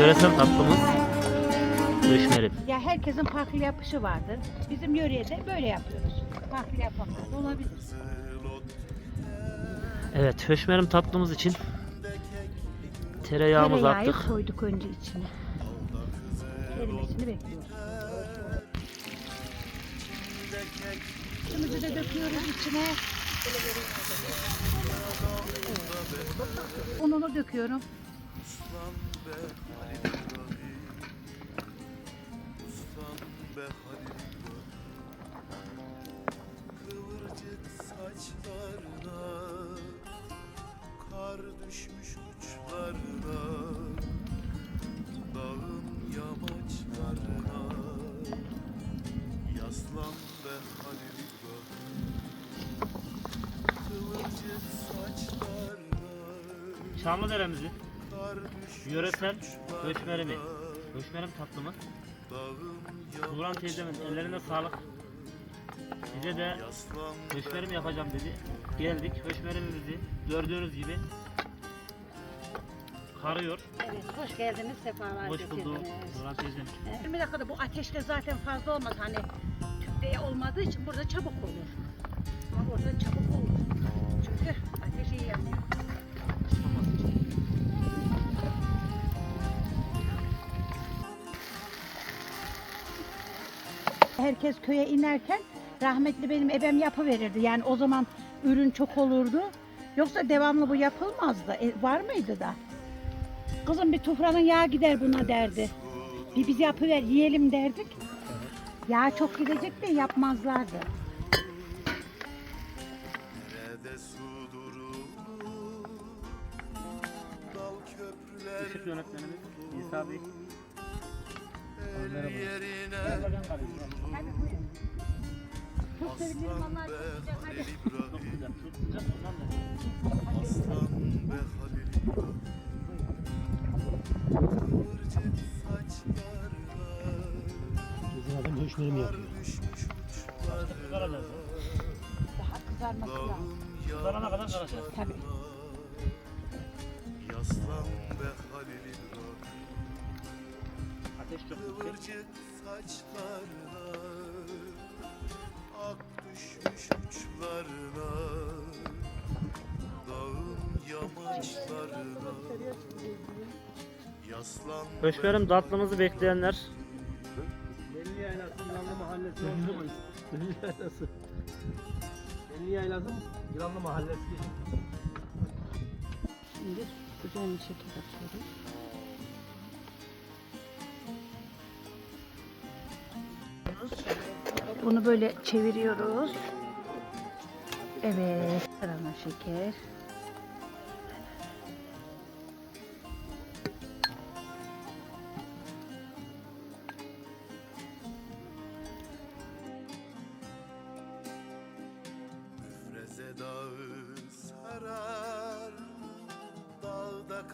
yöresel tatlımız Höşmerim. Ya herkesin farklı yapışı vardır. Bizim yörede böyle yapıyoruz. Farklı yapanlar da olabilir. Evet, höşmerim tatlımız için tereyağımızı Tereyağı attık. koyduk önce içine. Erimesini bekliyoruz. Sütümüzü de döküyoruz içine. Evet. Ununu döküyorum. Kıvırcık saçlarına Kar düşmüş uçlarına Dağın yamaçlarına. Yaslan be Halil İbrahim. Kıvırcık saçlarına. Düşmüş yöresel uçlarına höşmerimi. Höşmerim tatlımız. Nurhan teyzemin ellerine sağlık. Bize de höşmerim yapacağım dedi. Geldik. Höşmerimimizi gördüğünüz gibi karıyor. Evet, hoş geldiniz, sefalar Hoş bulduk. getirdiniz. Nurhan teyzem. 20 dakikada bu ateşte zaten fazla olmaz hani tüpte olmadığı için burada çabuk olur. Ama orada çabuk olur. Çünkü Herkes köye inerken rahmetli benim ebem yapı verirdi. Yani o zaman ürün çok olurdu. Yoksa devamlı bu yapılmazdı. E, var mıydı da? Kızım bir tufranın yağı gider buna derdi. Bir biz yapıver yiyelim derdik. Yağ çok gidecek de yapmazlardı. Işık yönetmenimiz İsa Bey. Yerine sevinirim Allah be. Halil İbrahim Aslan be Halil İbrahim Kıvırcık Bizim adam höşmerim yapıyor. Daha kızarması lazım. Kızarana kadar karacağız. Tabii. Yaslan be Halil İbrahim. Kıvırcık saçlarına Ak düşmüş uçlarına Dağın yamaçlarına Yaslan Höşmerim tatlımızı bekleyenler Belli Yaylası Yılanlı Mahallesi oldu mu? Belli Yaylası. Belli Yaylası Yılanlı Mahallesi. Şimdi güzel bir şekilde atıyorum. Bunu böyle çeviriyoruz. Evet. Sırana şeker.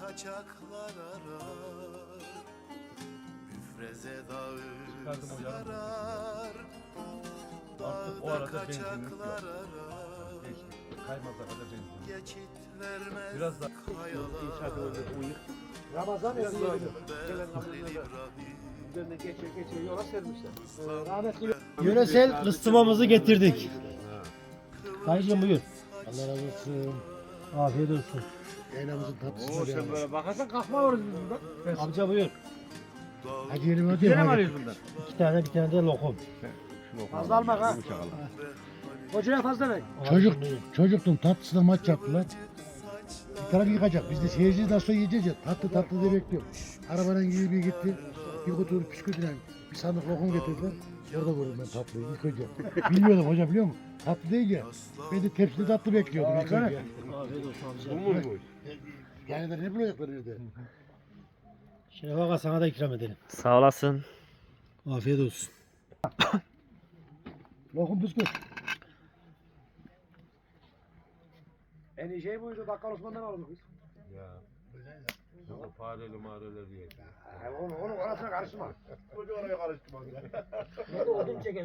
Kaçaklar arar Müfreze dağı Çıkardım hocam. sarar Artık o arada benzinlik yok. kaçaklar arar Kaymaz'a kadar Biraz da kayalar uyur. Ramazan Yaslan yedim. Gelen İbrahim üzerine geçiyor geçiyor yola sermişler. Aslan Rahmetli Yöresel kıstımamızı getirdik. Dayıcım buyur. Allah razı olsun. Afiyet olsun. Yaylamızın tatlısını Oo sen böyle bakarsan kalkma bundan. Amca buyur. Hadi yiyelim hadi. Bir tane mi hadi. arıyorsun bundan? İki tane bir tane de lokum. Fazla alma ha. Hocaya fazla ver. Çocuk, çocuktun tatlısına maç yaptılar. Bir taraf yıkacak. Biz de seyirciyiz nasıl yiyeceğiz ya. Tatlı tatlı diye bekliyorum. Arabanın gibi bir gitti. Bir kutu püskürtüyle bir sandık lokum getirdi. Orada vurdum ben tatlıyı yıkayacağım. Bilmiyordum hocam biliyor musun? Tatlı değil ya. Ben de tepside tatlı bekliyordum olsun amca. Bu mu bu? Yani de ne bulacaklar evde? Şeref Ağa sana da ikram edelim. Sağ olasın. Afiyet olsun. Lokum püskürt. En iyi şey buydu. Bakkal Osman'dan aldık biz. Ya. O fareli mareli diye. Onun, onun arasına karışma. Koca oraya karıştım. Orada odun çekelim.